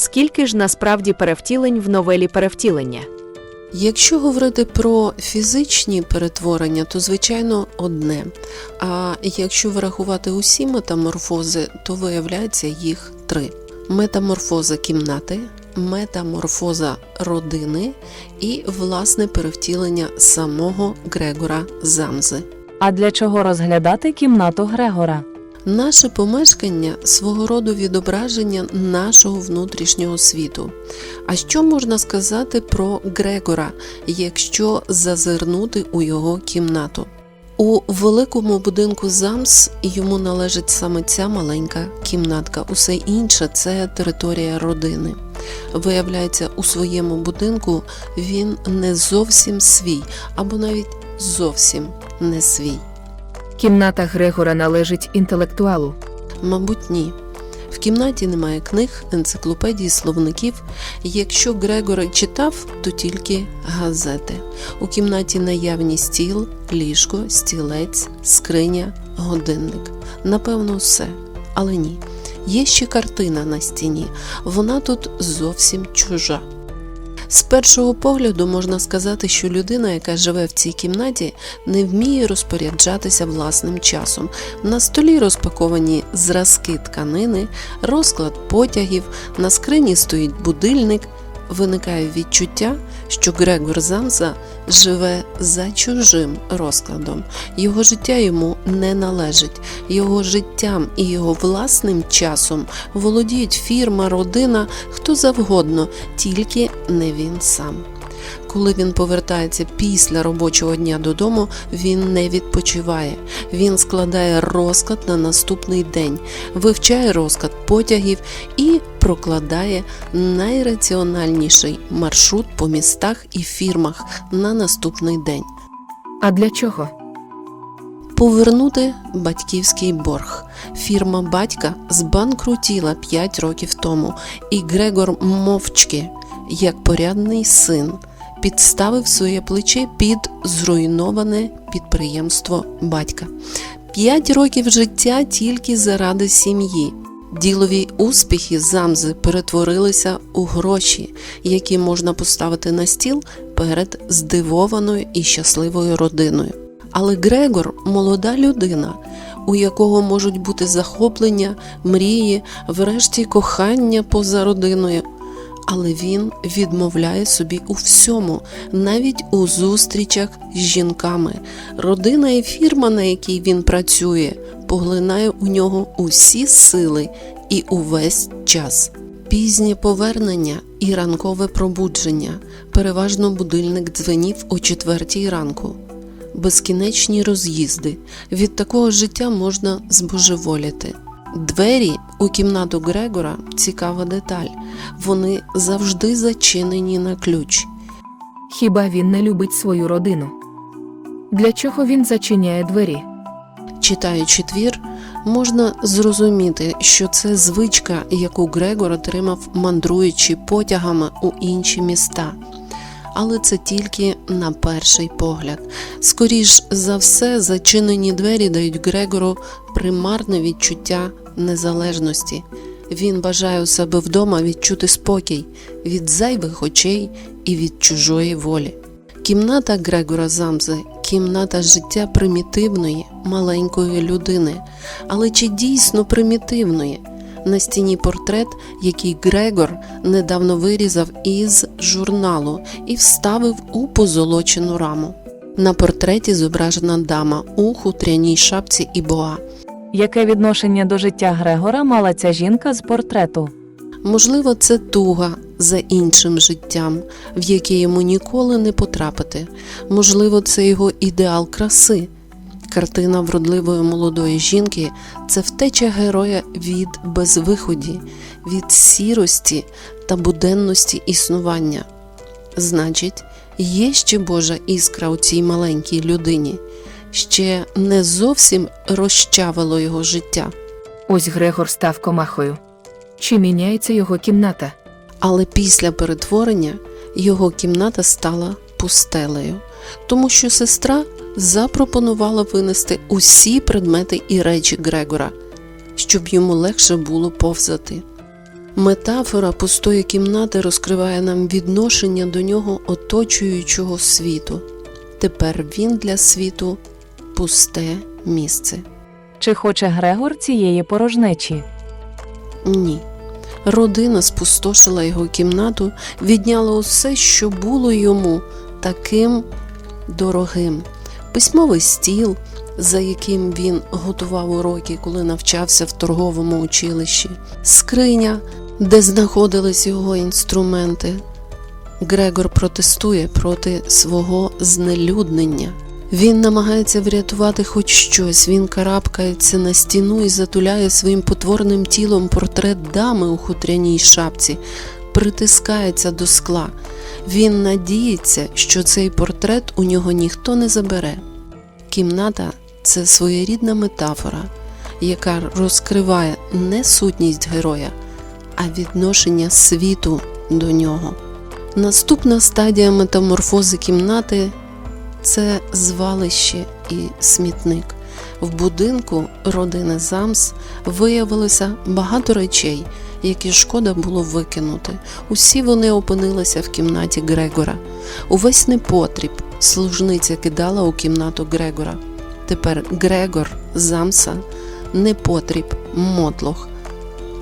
Скільки ж насправді перевтілень в новелі перевтілення? Якщо говорити про фізичні перетворення, то звичайно одне. А якщо врахувати усі метаморфози, то виявляється їх три: метаморфоза кімнати, метаморфоза родини і власне перевтілення самого Грегора Замзи. А для чого розглядати кімнату Грегора? Наше помешкання свого роду відображення нашого внутрішнього світу. А що можна сказати про Грегора, якщо зазирнути у його кімнату? У великому будинку Замс йому належить саме ця маленька кімнатка. Усе інше це територія родини. Виявляється, у своєму будинку він не зовсім свій, або навіть зовсім не свій. Кімната Грегора належить інтелектуалу. Мабуть, ні. В кімнаті немає книг, енциклопедій, словників. Якщо Грегор читав, то тільки газети. У кімнаті наявні стіл, ліжко, стілець, скриня, годинник. Напевно, все. Але ні. Є ще картина на стіні. Вона тут зовсім чужа. З першого погляду можна сказати, що людина, яка живе в цій кімнаті, не вміє розпоряджатися власним часом. На столі розпаковані зразки тканини, розклад потягів, на скрині стоїть будильник. Виникає відчуття, що Грегор Замза живе за чужим розкладом. Його життя йому не належить. Його життям і його власним часом володіють фірма, родина, хто завгодно, тільки не він сам. Коли він повертається після робочого дня додому, він не відпочиває. Він складає розклад на наступний день, вивчає розклад потягів і прокладає найраціональніший маршрут по містах і фірмах на наступний день. А для чого? Повернути батьківський борг. Фірма батька збанкрутіла 5 років тому, і Грегор мовчки, як порядний син, підставив своє плече під зруйноване підприємство батька. П'ять років життя тільки заради сім'ї. Ділові успіхи замзи перетворилися у гроші, які можна поставити на стіл перед здивованою і щасливою родиною. Але Грегор молода людина, у якого можуть бути захоплення, мрії, врешті кохання поза родиною. Але він відмовляє собі у всьому, навіть у зустрічах з жінками. Родина і фірма, на якій він працює, поглинає у нього усі сили і увесь час. Пізнє повернення і ранкове пробудження. Переважно будильник дзвенів о четвертій ранку. Безкінечні роз'їзди. Від такого життя можна збожеволіти. Двері у кімнату Грегора цікава деталь. Вони завжди зачинені на ключ. Хіба він не любить свою родину? Для чого він зачиняє двері? Читаючи твір, можна зрозуміти, що це звичка, яку Грегор отримав, мандруючи потягами у інші міста. Але це тільки на перший погляд. Скоріш за все, зачинені двері дають Грегору примарне відчуття незалежності. Він бажає у себе вдома відчути спокій від зайвих очей і від чужої волі. Кімната Грегора Замзи кімната життя примітивної, маленької людини. Але чи дійсно примітивної? На стіні портрет, який Грегор недавно вирізав із журналу і вставив у позолочену раму. На портреті зображена дама у хутряній шапці і боа. Яке відношення до життя Грегора мала ця жінка з портрету? Можливо, це туга за іншим життям, в яке йому ніколи не потрапити. Можливо, це його ідеал краси. Картина вродливої молодої жінки це втеча героя від безвиході, від сірості та буденності існування. Значить, є ще Божа іскра у цій маленькій людині, ще не зовсім розчавило його життя. Ось Грегор став комахою. Чи міняється його кімната? Але після перетворення його кімната стала пустелею, тому що сестра запропонувала винести усі предмети і речі Грегора, щоб йому легше було повзати. Метафора пустої кімнати розкриває нам відношення до нього оточуючого світу. Тепер він для світу пусте місце. Чи хоче Грегор цієї порожнечі? Ні. Родина спустошила його кімнату, відняла усе, що було йому таким дорогим. Письмовий стіл, за яким він готував уроки, коли навчався в торговому училищі, скриня, де знаходились його інструменти. Грегор протестує проти свого знелюднення. Він намагається врятувати хоч щось. Він карабкається на стіну і затуляє своїм потворним тілом портрет дами у хутряній шапці, притискається до скла. Він надіється, що цей портрет у нього ніхто не забере. Кімната це своєрідна метафора, яка розкриває не сутність героя, а відношення світу до нього. Наступна стадія метаморфози кімнати це звалище і смітник. В будинку родини Замс виявилося багато речей, які шкода було викинути. Усі вони опинилися в кімнаті Грегора. Увесь непотріб служниця кидала у кімнату Грегора. Тепер Грегор Замса непотріб мотлох.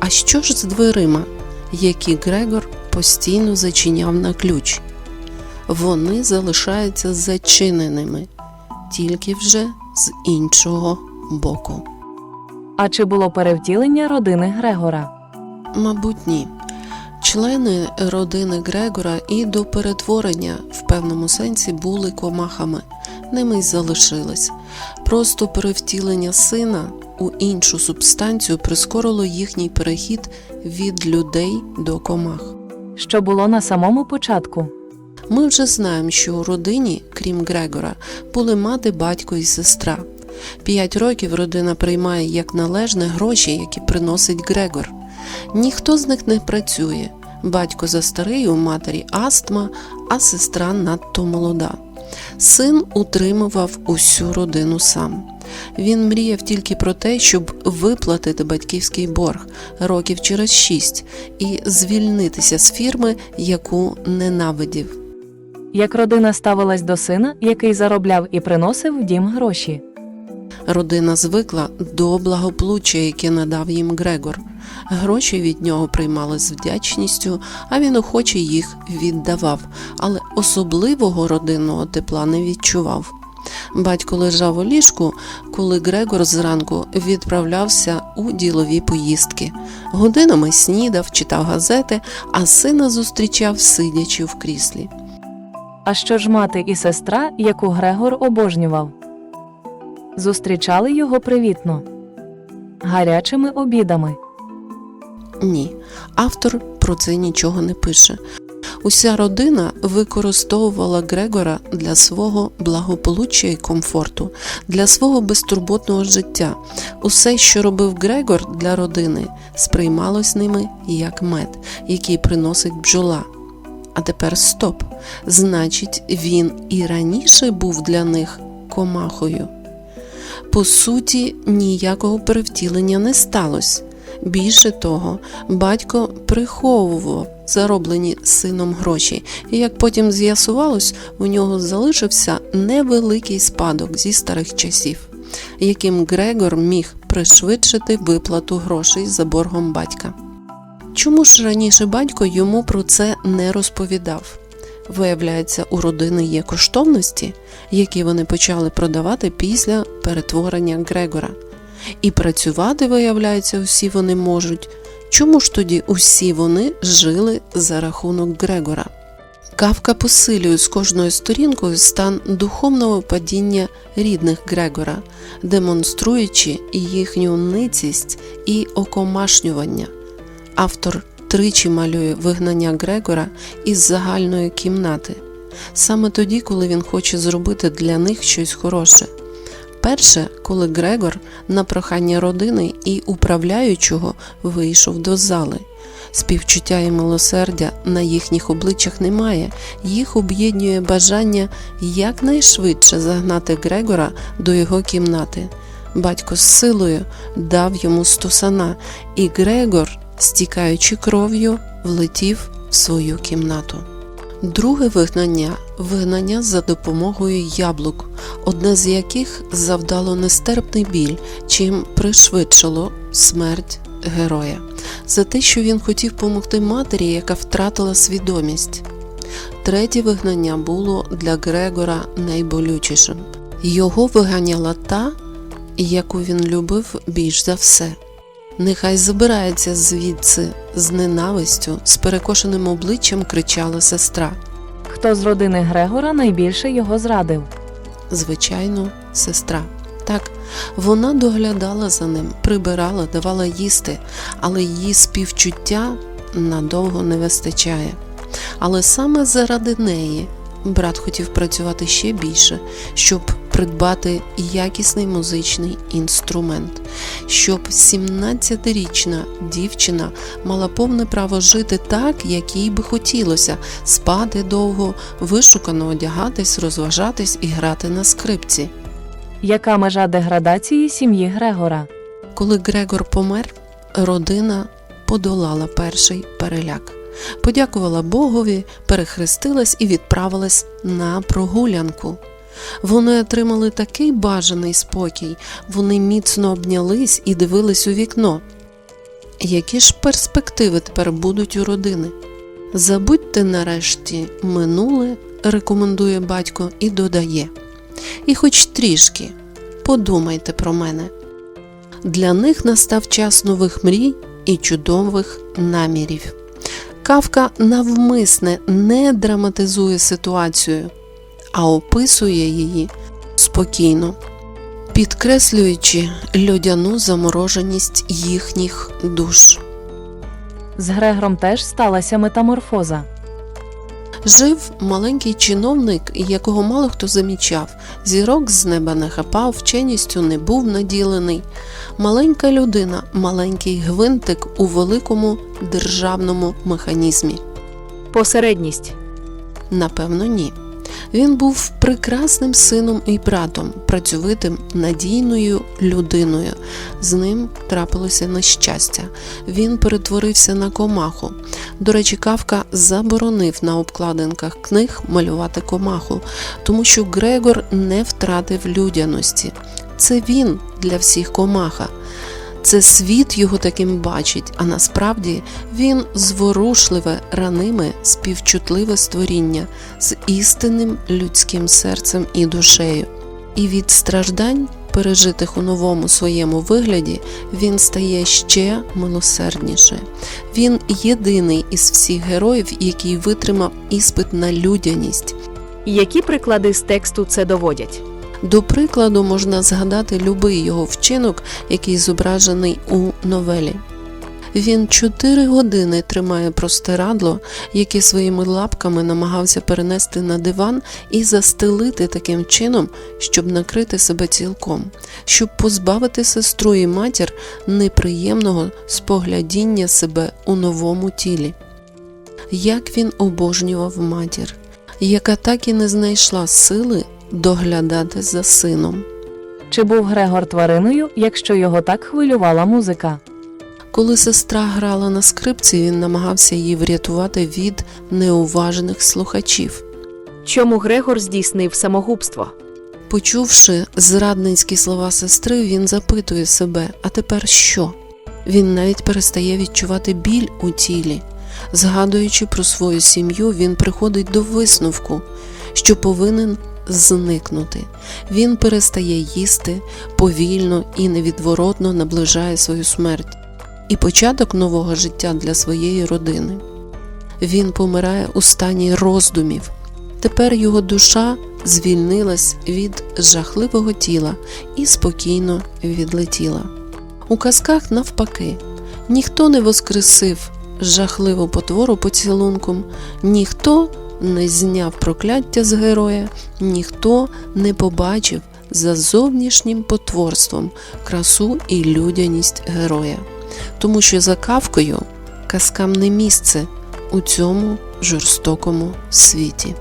А що ж з дверима, які Грегор постійно зачиняв на ключ? Вони залишаються зачиненими, тільки вже з іншого боку. А чи було перевтілення родини Грегора? Мабуть, ні. Члени родини Грегора і до перетворення в певному сенсі були комахами, ними й залишились. Просто перевтілення сина у іншу субстанцію прискорило їхній перехід від людей до комах. Що було на самому початку? Ми вже знаємо, що у родині, крім Грегора, були мати, батько і сестра. П'ять років родина приймає як належне гроші, які приносить Грегор. Ніхто з них не працює. Батько застарий, у матері астма, а сестра надто молода. Син утримував усю родину сам. Він мріяв тільки про те, щоб виплатити батьківський борг років через шість і звільнитися з фірми, яку ненавидів. Як родина ставилась до сина, який заробляв і приносив в дім гроші? Родина звикла до благополуччя, яке надав їм Грегор. Гроші від нього приймали з вдячністю, а він охоче їх віддавав, але особливого родинного тепла не відчував. Батько лежав у ліжку, коли Грегор зранку відправлявся у ділові поїздки. Годинами снідав, читав газети, а сина зустрічав, сидячи в кріслі. А що ж мати і сестра, яку Грегор обожнював? Зустрічали його привітно, гарячими обідами. Ні, автор про це нічого не пише. Уся родина використовувала Грегора для свого благополуччя і комфорту, для свого безтурботного життя. Усе, що робив Грегор для родини, сприймалось ними як мед, який приносить бджола. А тепер стоп. Значить, він і раніше був для них комахою. По суті, ніякого перевтілення не сталося. Більше того, батько приховував зароблені сином гроші, і як потім з'ясувалось, у нього залишився невеликий спадок зі старих часів, яким Грегор міг пришвидшити виплату грошей за боргом батька. Чому ж раніше батько йому про це не розповідав? Виявляється, у родини є коштовності, які вони почали продавати після перетворення Грегора. І працювати, виявляється, усі вони можуть. Чому ж тоді усі вони жили за рахунок Грегора? Кавка посилює з кожною сторінкою стан духовного падіння рідних Грегора, демонструючи їхню ницість і окомашнювання. Автор тричі малює вигнання Грегора із загальної кімнати, саме тоді, коли він хоче зробити для них щось хороше. Перше, коли Грегор на прохання родини і управляючого вийшов до зали. Співчуття і милосердя на їхніх обличчях немає, їх об'єднує бажання якнайшвидше загнати Грегора до його кімнати. Батько з силою дав йому стусана, і Грегор стікаючи кров'ю, влетів в свою кімнату. Друге вигнання вигнання за допомогою яблук, одне з яких завдало нестерпний біль, чим пришвидшило смерть героя, за те, що він хотів помогти матері, яка втратила свідомість. Третє вигнання було для Грегора найболючішим. Його виганяла та, яку він любив більш за все. Нехай забирається звідси з ненавистю, з перекошеним обличчям кричала сестра. Хто з родини Грегора найбільше його зрадив? Звичайно, сестра. Так, вона доглядала за ним, прибирала, давала їсти, але її співчуття надовго не вистачає. Але саме заради неї брат хотів працювати ще більше, щоб придбати якісний музичний інструмент, щоб 17-річна дівчина мала повне право жити так, як їй би хотілося, спати довго, вишукано одягатись, розважатись і грати на скрипці. Яка межа деградації сім'ї Грегора? Коли Грегор помер, родина подолала перший переляк. Подякувала Богові, перехрестилась і відправилась на прогулянку. Вони отримали такий бажаний спокій, вони міцно обнялись і дивились у вікно. Які ж перспективи тепер будуть у родини? Забудьте нарешті минуле, рекомендує батько і додає. І хоч трішки подумайте про мене. Для них настав час нових мрій і чудових намірів. Кавка навмисне не драматизує ситуацію, а описує її спокійно, підкреслюючи льодяну замороженість їхніх душ. З Грегором теж сталася метаморфоза. Жив маленький чиновник, якого мало хто замічав, зірок з неба не хапав, вченістю не був наділений. Маленька людина, маленький гвинтик у великому державному механізмі. Посередність. Напевно, ні. Він був прекрасним сином і братом, працьовитим, надійною людиною. З ним трапилося нещастя. Він перетворився на комаху. До речі, Кавка заборонив на обкладинках книг малювати комаху, тому що Грегор не втратив людяності. Це він для всіх комаха. Це світ його таким бачить, а насправді він зворушливе, раниме, співчутливе створіння з істинним людським серцем і душею. І від страждань, пережитих у новому своєму вигляді, він стає ще милосердніше. Він єдиний із всіх героїв, який витримав іспит на людяність. Які приклади з тексту це доводять? До прикладу, можна згадати любий його вчинок, який зображений у новелі. Він чотири години тримає простирадло, яке своїми лапками намагався перенести на диван і застелити таким чином, щоб накрити себе цілком, щоб позбавити сестру і матір неприємного споглядіння себе у новому тілі. Як він обожнював матір, яка так і не знайшла сили доглядати за сином. Чи був Грегор твариною, якщо його так хвилювала музика? Коли сестра грала на скрипці, він намагався її врятувати від неуважних слухачів. Чому Грегор здійснив самогубство? Почувши зрадницькі слова сестри, він запитує себе: а тепер що? Він навіть перестає відчувати біль у тілі. Згадуючи про свою сім'ю, він приходить до висновку, що повинен зникнути. Він перестає їсти повільно і невідворотно наближає свою смерть і початок нового життя для своєї родини. Він помирає у стані роздумів. Тепер його душа звільнилась від жахливого тіла і спокійно відлетіла. У казках, навпаки, ніхто не воскресив жахливу потвору поцілунком, ніхто не зняв прокляття з героя, ніхто не побачив за зовнішнім потворством красу і людяність героя. Тому що за кавкою казкам не місце у цьому жорстокому світі.